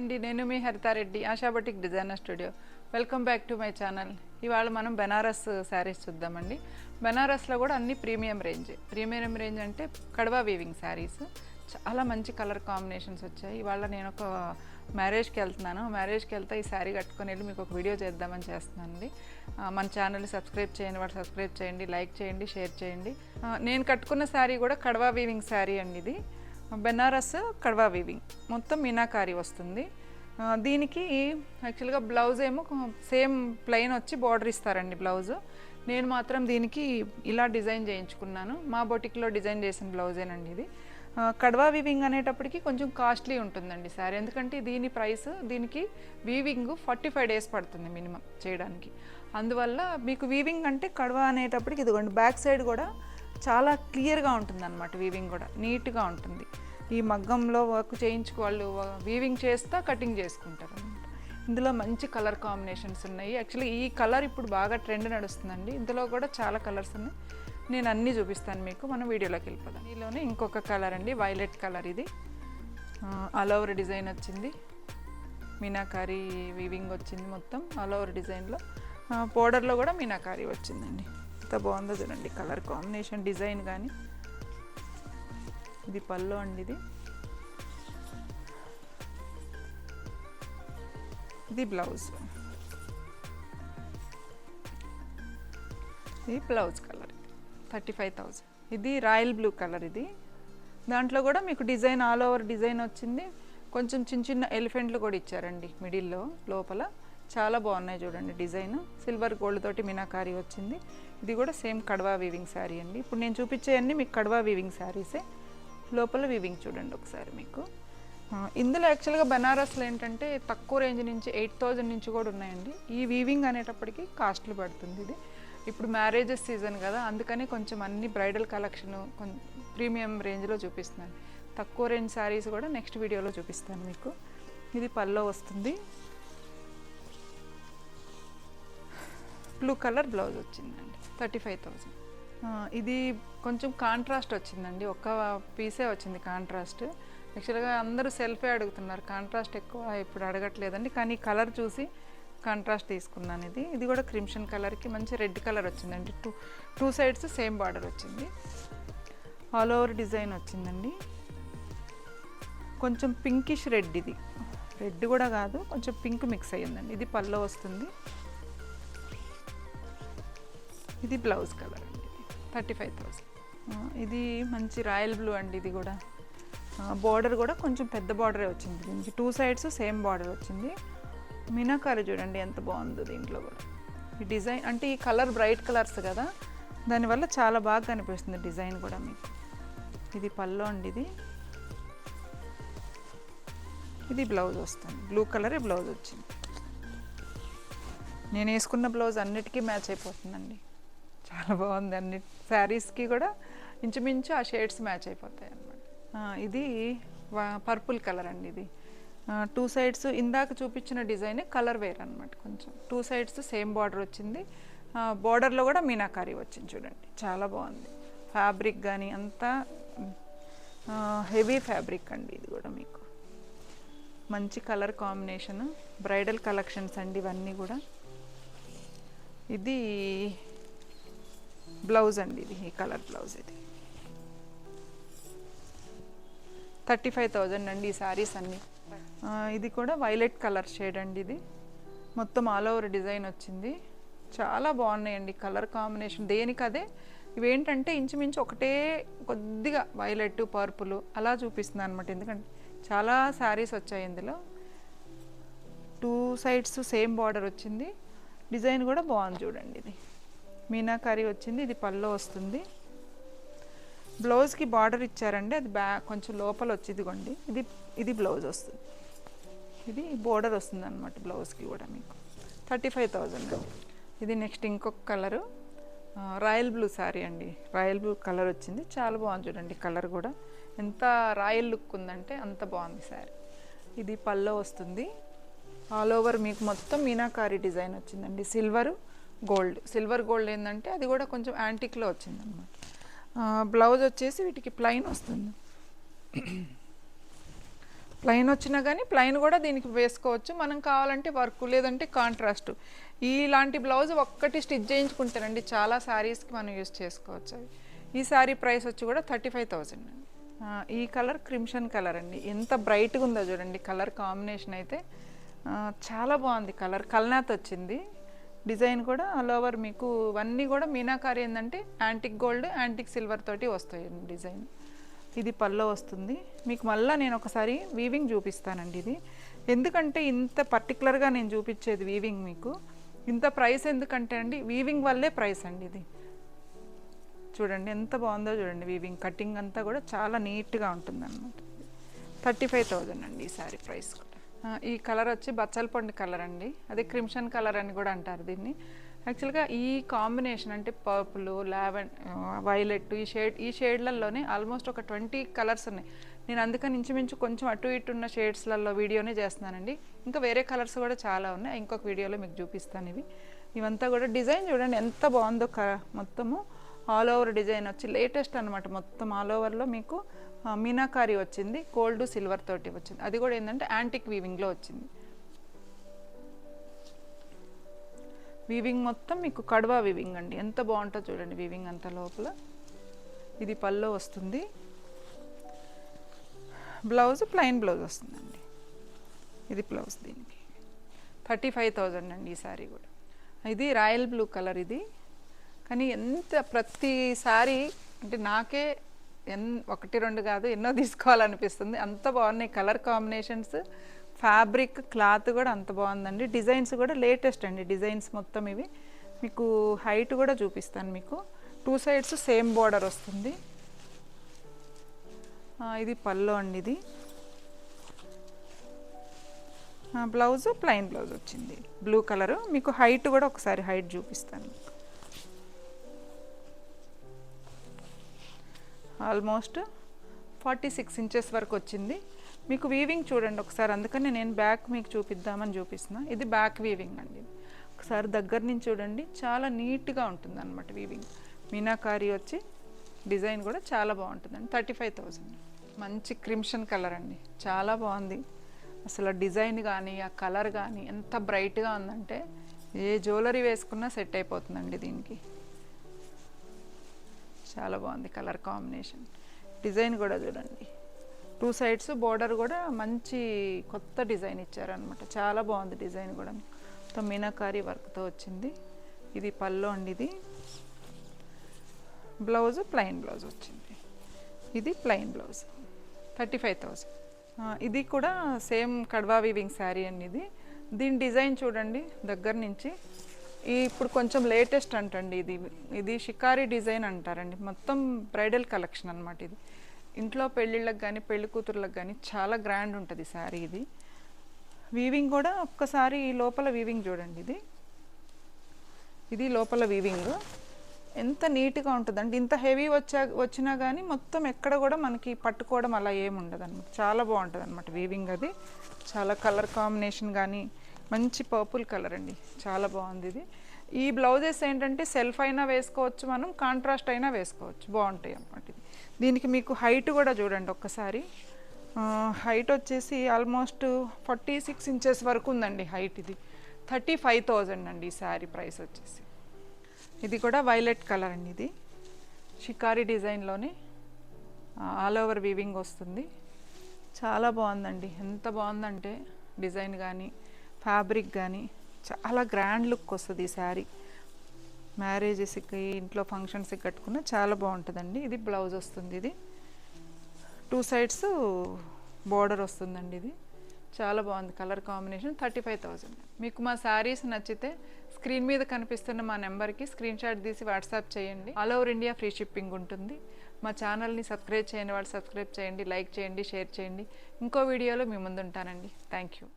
అండి నేను మీ Haritha Reddy Asha boutique designer studio. Welcome back to my channel ఇవాళ మనం బెనారస్ శారీస్ చూద్దామండి. బెనారస్లో కూడా అన్ని ప్రీమియం రేంజ్. ప్రీమియం రేంజ్ అంటే కడవా వీవింగ్ శారీస్. చాలా మంచి కలర్ కాంబినేషన్స్ వచ్చాయి. ఇవాళ నేను ఒక మ్యారేజ్కి వెళ్తున్నాను. మ్యారేజ్కి వెళ్తే ఈ శారీ కట్టుకొని వెళ్ళి మీకు ఒక వీడియో చేద్దామని చేస్తున్నానండి. అండి మన ఛానల్ని సబ్స్క్రైబ్ చేయండి వాడు సబ్స్క్రైబ్ చేయండి లైక్ చేయండి షేర్ చేయండి. నేను కట్టుకున్న శారీ కూడా కడవా వీవింగ్ శారీ అండి ఇది. బెనారస్ కడవా వీవింగ్ మొత్తం మీనాకారి వస్తుంది. దీనికి యాక్చువల్గా బ్లౌజ్ ఏమో సేమ్ ప్లెయిన్ వచ్చి బార్డర్ ఇస్తారండి బ్లౌజ్ నేను మాత్రం దీనికి ఇలా డిజైన్ చేయించుకున్నాను. మా బొటిక్లో డిజైన్ చేసిన బ్లౌజేనండి ఇది. కడవా వీవింగ్ అనేటప్పటికి కొంచెం కాస్ట్లీ ఉంటుందండి సారీ ఎందుకంటే దీని ప్రైస్ దీనికి వీవింగ్ ఫార్టీ ఫైవ్ డేస్ పడుతుంది మినిమం చేయడానికి. అందువల్ల మీకు వీవింగ్ అంటే కడవా అనేటప్పటికి ఇదిగోండి బ్యాక్ సైడ్ కూడా చాలా క్లియర్గా ఉంటుంది అనమాట వీవింగ్ కూడా. నీట్గా ఉంటుంది. ఈ మగ్గంలో వర్క్ చేయించుకో వాళ్ళు వీవింగ్ చేస్తా కటింగ్ చేసుకుంటారు అనమాట ఇందులో మంచి కలర్ కాంబినేషన్స్ ఉన్నాయి. యాక్చువల్లీ ఈ కలర్ ఇప్పుడు బాగా ట్రెండ్ నడుస్తుందండి. ఇందులో కూడా చాలా కలర్స్ ఉన్నాయి. నేను అన్నీ చూపిస్తాను మీకు. మనం వీడియోలోకి వెళ్ళిపోదాం. దీనిలోనే ఇంకొక కలర్ అండి. వైలెట్ కలర్ ఇది. ఆల్ ఓవర్ డిజైన్ వచ్చింది. మీనాకారీ వీవింగ్ వచ్చింది మొత్తం. ఆల్ ఓవర్ డిజైన్లో పౌడర్లో కూడా మీనాకారి వచ్చిందండి. ఎంత బాగుందో చూడండి. కలర్ కాంబినేషన్ డిజైన్ కానీ ఇది పళ్ళు అండి ఇది. ఇది బ్లౌజ్ ఇది blouse colour thirty five thousand ఇది రాయల్ బ్లూ కలర్ ఇది. దాంట్లో కూడా మీకు డిజైన్ ఆల్ ఓవర్ డిజైన్ వచ్చింది. కొంచెం చిన్న చిన్న ఎలిఫెంట్లు కూడా ఇచ్చారండి మిడిల్లో లోపల. చాలా బాగున్నాయి చూడండి డిజైన్. సిల్వర్ గోల్డ్ తోటి మీనాకారి వచ్చింది. ఇది కూడా సేమ్ కడవా వీవింగ్ శారీ అండి. ఇప్పుడు నేను చూపించేవన్నీ మీకు కడవా వీవింగ్ శారీసే లోపల వీవింగ్ చూడండి ఒకసారి మీకు. ఇందులో యాక్చువల్గా బనారస్లో ఏంటంటే తక్కువ రేంజ్ నుంచి ఎయిట్ థౌజండ్ నుంచి కూడా ఉన్నాయండి. ఈ వీవింగ్ అనేటప్పటికి కాస్ట్లీ పడుతుంది ఇది. ఇప్పుడు మ్యారేజెస్ సీజన్ కదా అందుకని కొంచెం అన్ని బ్రైడల్ కలెక్షన్ కొంచెం ప్రీమియం రేంజ్లో చూపిస్తున్నాను. తక్కువ రేంజ్ శారీస్ కూడా నెక్స్ట్ వీడియోలో చూపిస్తాను మీకు. ఇది పల్లో వస్తుంది. బ్లూ కలర్ బ్లౌజ్ వచ్చిందండి థర్టీ ఫైవ్ థౌజండ్ ఇది కొంచెం కాంట్రాస్ట్ వచ్చిందండి ఒక్క పీసే వచ్చింది కాంట్రాస్ట్ యాక్చువల్గా అందరూ సెల్ఫే అడుగుతున్నారు కాంట్రాస్ట్ ఎక్కువ ఇప్పుడు అడగట్లేదండి కానీ కలర్ చూసి కాంట్రాస్ట్ తీసుకున్నాను ఇది. ఇది కూడా క్రిమ్షన్ కలర్కి మంచి రెడ్ కలర్ వచ్చిందండి two two sides same border వచ్చింది. ఆల్ ఓవర్ డిజైన్ వచ్చిందండి. కొంచెం పింకిష్ రెడ్ ఇది. రెడ్ కూడా కాదు కొంచెం పింక్ మిక్స్ అయ్యిందండి ఇది పల్లో వస్తుంది. ఇది బ్లౌజ్ కలర్ అండి. Thirty five thousand. ఇది మంచి రాయల్ బ్లూ అండి ఇది కూడా. బార్డర్ కూడా కొంచెం పెద్ద బార్డరే వచ్చింది. దీనికి టూ సైడ్స్ సేమ్ బార్డర్ వచ్చింది. మినాకారి చూడండి ఎంత బాగుందో దీంట్లో కూడా. ఈ డిజైన్ అంటే ఈ కలర్ బ్రైట్ కలర్స్ కదా దానివల్ల చాలా బాగా కనిపిస్తుంది డిజైన్ కూడా మీకు. ఇది పల్లో అండి ఇది. ఇది బ్లౌజ్ వస్తుంది. బ్లూ కలరే బ్లౌజ్ వచ్చింది. నేను వేసుకున్న బ్లౌజ్ అన్నిటికీ మ్యాచ్ అయిపోతుందండి. చాలా బాగుంది అన్ని శారీస్కి కూడా ఇంచుమించు ఆ షేడ్స్ మ్యాచ్ అయిపోతాయి అన్నమాట. ఇది పర్పుల్ కలర్ అండి ఇది. టూ సైడ్స్ ఇందాక చూపించిన డిజైన్ కలర్ వేర్ అనమాట కొంచెం. టూ సైడ్స్ సేమ్ బార్డర్ వచ్చింది. బార్డర్లో కూడా మీనాకారి వచ్చింది చూడండి. చాలా బాగుంది. ఫ్యాబ్రిక్ కానీ అంతా హెవీ ఫ్యాబ్రిక్ అండి ఇది కూడా మీకు. మంచి కలర్ కాంబినేషన్ బ్రైడల్ కలెక్షన్స్ అండి ఇవన్నీ కూడా. ఇది బ్లౌజ్ అండి ఇది ఈ కలర్ బ్లౌజ్ ఇది. థర్టీ ఫైవ్ థౌజండ్ అండి ఈ శారీస్ అన్నీ. ఇది కూడా వైలెట్ కలర్ షేడ్ అండి ఇది. మొత్తం ఆల్ ఓవర్ డిజైన్ వచ్చింది. చాలా బాగున్నాయండి కలర్ కాంబినేషన్. దేనికి అదే? ఇవేంటంటే ఇంచుమించు ఒకటే కొద్దిగా వైలెట్ పర్పుల్ అలా చూపిస్తుంది అనమాట ఎందుకంటే చాలా శారీస్ వచ్చాయి ఇందులో. టూ సైడ్స్ సేమ్ బార్డర్ వచ్చింది. డిజైన్ కూడా బాగుంది చూడండి ఇది. మీనాకారి వచ్చింది ఇది పల్లో వస్తుంది. బ్లౌజ్కి బార్డర్ ఇచ్చారండి అది బ్యా కొంచెం లోపల వచ్చిదిగోండి ఇది ఇది బ్లౌజ్ వస్తుంది. ఇది బోర్డర్ వస్తుంది అనమాట బ్లౌజ్కి కూడా మీకు. థర్టీ ఫైవ్ థౌజండ్ ఇది నెక్స్ట్ ఇంకొక కలరు. రాయల్ బ్లూ శారీ అండి. రాయల్ బ్లూ కలర్ వచ్చింది. చాలా బాగుంది చూడండి కలర్ కూడా. ఎంత రాయల్ లుక్ ఉందంటే అంత బాగుంది శారీ ఇది పల్లో వస్తుంది. ఆల్ ఓవర్ మీకు మొత్తం మీనాకారి డిజైన్ వచ్చిందండి. సిల్వరు గోల్డ్ సిల్వర్ గోల్డ్ ఏంటంటే అది కూడా కొంచెం యాంటిక్లో వచ్చింది అనమాట బ్లౌజ్ వచ్చేసి వీటికి ప్లైన్ వస్తుంది. ప్లైన్ వచ్చినా కానీ ప్లైన్ కూడా దీనికి వేసుకోవచ్చు. మనం కావాలంటే వర్క్ లేదంటే కాంట్రాస్ట్. ఇలాంటి బ్లౌజ్ ఒక్కటి స్టిచ్ చేయించుకుంటారండి చాలా శారీస్కి మనం యూస్ చేసుకోవచ్చు అవి. ఈ శారీ ప్రైస్ వచ్చి కూడా థర్టీ ఫైవ్ థౌజండ్. అండి ఈ కలర్ క్రిమ్షన్ కలర్ అండి. ఎంత బ్రైట్గా ఉందో చూడండి. కలర్ కాంబినేషన్ అయితే చాలా బాగుంది కలర్. కల్నాథ్ వచ్చింది. డిజైన్ కూడా ఆల్ ఓవర్ మీకు అన్నీ కూడా మీనాకారి ఏంటంటే యాంటిక్ గోల్డ్ యాంటిక్ సిల్వర్ తోటి వస్తాయి డిజైన్. ఇది పల్లో వస్తుంది. మీకు మళ్ళీ నేను ఒకసారి వీవింగ్ చూపిస్తానండి ఇది. ఎందుకంటే ఇంత పర్టికులర్గా నేను చూపించేది వీవింగ్ మీకు. ఇంత ప్రైస్ ఎందుకంటే అండి వీవింగ్ వల్లే ప్రైస్ అండి ఇది. చూడండి ఎంత బాగుందో చూడండి వీవింగ్ కటింగ్ అంతా కూడా చాలా నీట్గా ఉంటుంది అనమాట థర్టీ ఫైవ్ థౌజండ్ అండి ఈ ప్రైస్ కూడా ఈ కలర్ వచ్చి బచ్చల పండు కలర్ అండి. అదే క్రిమ్షన్ కలర్ అని కూడా అంటారు దీన్ని. యాక్చువల్గా ఈ కాంబినేషన్ అంటే పర్పుల్ లావెన్ వైలెట్ ఈ షేడ్ ఈ షేడ్లలోనే ఆల్మోస్ట్ ఒక ట్వంటీ కలర్స్ ఉన్నాయి. నేను అందుకని ఇంచుమించు కొంచెం అటు ఇటు ఉన్న షేడ్స్లలో వీడియోనే చేస్తున్నానండి. ఇంకా వేరే కలర్స్ కూడా చాలా ఉన్నాయి. ఇంకొక వీడియోలో మీకు చూపిస్తాను ఇవి. ఇవంతా కూడా డిజైన్ చూడండి ఎంత బాగుందో క మొత్తము. ఆల్ ఓవర్ డిజైన్ వచ్చి లేటెస్ట్ అనమాట మొత్తం ఆల్ ఓవర్లో మీకు మీనాకారి వచ్చింది గోల్డ్ సిల్వర్ తోటి వచ్చింది. అది కూడా ఏంటంటే యాంటిక్ వీవింగ్లో వచ్చింది. వీవింగ్ మొత్తం మీకు కడవా వీవింగ్ అండి. ఎంత బాగుంటుందో చూడండి వీవింగ్ అంత లోపల. ఇది పల్లో వస్తుంది. బ్లౌజ్ ప్లెయిన్ బ్లౌజ్ వస్తుందండి. ఇది బ్లౌజ్ దీనికి. థర్టీ ఫైవ్ థౌజండ్ అండి ఈ సారీ కూడా. ఇది రాయల్ బ్లూ కలర్ ఇది. కానీ ఎంత ప్రతి సారీ అంటే నాకే ఎన్ ఒకటి రెండు కాదు ఎన్నో తీసుకోవాలనిపిస్తుంది. అంత బాగున్నాయి కలర్ కాంబినేషన్స్. ఫ్యాబ్రిక్ క్లాత్ కూడా అంత బాగుందండి. డిజైన్స్ కూడా లేటెస్ట్ అండి. డిజైన్స్ మొత్తం ఇవి. మీకు హైట్ కూడా చూపిస్తాను మీకు. టూ సైడ్స్ సేమ్ బోర్డర్ వస్తుంది. ఇది పల్లో అండి ఇది. బ్లౌజ్ ప్లెయిన్ బ్లౌజ్ వచ్చింది. Blue colour. మీకు హైట్ కూడా ఒకసారి హైట్ చూపిస్తాను. ఆల్మోస్ట్ ఫార్టీ సిక్స్ ఇంచెస్ వరకు వచ్చింది. మీకు వీవింగ్ చూడండి ఒకసారి అందుకని నేను బ్యాక్ మీకు చూపిద్దామని చూపిస్తున్నా. ఇది బ్యాక్ వీవింగ్ అండి. ఒకసారి దగ్గర నుంచి చూడండి చాలా నీట్గా ఉంటుంది అనమాట వీవింగ్ మీనాకారి వచ్చి డిజైన్ కూడా చాలా బాగుంటుందండి. థర్టీ ఫైవ్ థౌజండ్ మంచి క్రిమ్షన్ కలర్ అండి. చాలా బాగుంది. అసలు డిజైన్ కానీ ఆ కలర్ కానీ ఎంత బ్రైట్గా ఉందంటే ఏ జ్యువెలరీ వేసుకున్నా సెట్ అయిపోతుందండి దీనికి. చాలా బాగుంది కలర్ కాంబినేషన్. డిజైన్ కూడా చూడండి. టూ సైడ్స్ బోర్డర్ కూడా మంచి కొత్త డిజైన్ ఇచ్చారనమాట చాలా బాగుంది డిజైన్ కూడా. మొత్తం మీనాకారి వర్క్తో వచ్చింది. ఇది పల్లో అండి ఇది బ్లౌజ్ ప్లెయిన్ బ్లౌజ్ వచ్చింది. ఇది plain blouse. Thirty five thousand ఇది కూడా సేమ్ కడ్వా వీవింగ్ శారీ అండి ఇది. దీని డిజైన్ చూడండి దగ్గర నుంచి. ఇప్పుడు కొంచెం లేటెస్ట్ అంటండి ఇది. ఇది షికారి డిజైన్ అంటారండి. మొత్తం బ్రైడల్ కలెక్షన్ అనమాట ఇది. ఇంట్లో పెళ్ళిళ్ళకి కానీ పెళ్ళి కూతుర్లకు కానీ చాలా గ్రాండ్ ఉంటుంది శారీ ఇది. వీవింగ్ కూడా ఒక్కసారి ఈ లోపల వీవింగ్ చూడండి ఇది. ఇది లోపల వీవింగ్ ఎంత నీట్గా ఉంటుందండి. ఇంత హెవీ వచ్చా వచ్చినా కానీ మొత్తం ఎక్కడ కూడా మనకి పట్టుకోవడం అలా ఏమి ఉండదు అనమాట చాలా బాగుంటుంది అనమాట వీవింగ్ అది. చాలా కలర్ కాంబినేషన్ కానీ మంచి పర్పుల్ కలర్ అండి. చాలా బాగుంది ఇది. ఈ బ్లౌజెస్ ఏంటంటే సెల్ఫ్ అయినా వేసుకోవచ్చు మనం కాంట్రాస్ట్ అయినా వేసుకోవచ్చు. బాగుంటాయి అన్నమాట ఇది దీనికి మీకు హైట్ కూడా చూడండి ఒక్కసారి. హైట్ వచ్చేసి ఆల్మోస్ట్ ఫార్టీ సిక్స్ ఇంచెస్ వరకు ఉందండి హైట్ ఇది. థర్టీ ఫైవ్ థౌజండ్ అండి ఈ శారీ ప్రైస్ వచ్చేసి. ఇది కూడా వైలెట్ కలర్ అండి ఇది. షికారి డిజైన్లోనే ఆల్ ఓవర్ వీవింగ్ వస్తుంది. చాలా బాగుందండి. ఎంత బాగుందంటే డిజైన్ కానీ ఫ్యాబ్రిక్ కానీ చాలా గ్రాండ్ లుక్ వస్తుంది ఈ శారీ. మ్యారేజెస్కి ఇంట్లో ఫంక్షన్స్కి కట్టుకున్న చాలా బాగుంటుందండి. ఇది బ్లౌజ్ వస్తుంది ఇది. టూ సైడ్స్ బార్డర్ వస్తుందండి ఇది. చాలా బాగుంది colour combination thirty five thousand మీకు మా శారీస్ నచ్చితే స్క్రీన్ మీద కనిపిస్తున్న మా నెంబర్కి స్క్రీన్ షాట్ తీసి వాట్సాప్ చేయండి. All over India free shipping ఉంటుంది. మా ఛానల్ని సబ్స్క్రైబ్ చేయని వాళ్ళు సబ్స్క్రైబ్ చేయండి లైక్ చేయండి షేర్ చేయండి. ఇంకో వీడియోలో మీ ముందు ఉంటానండి థ్యాంక్ యూ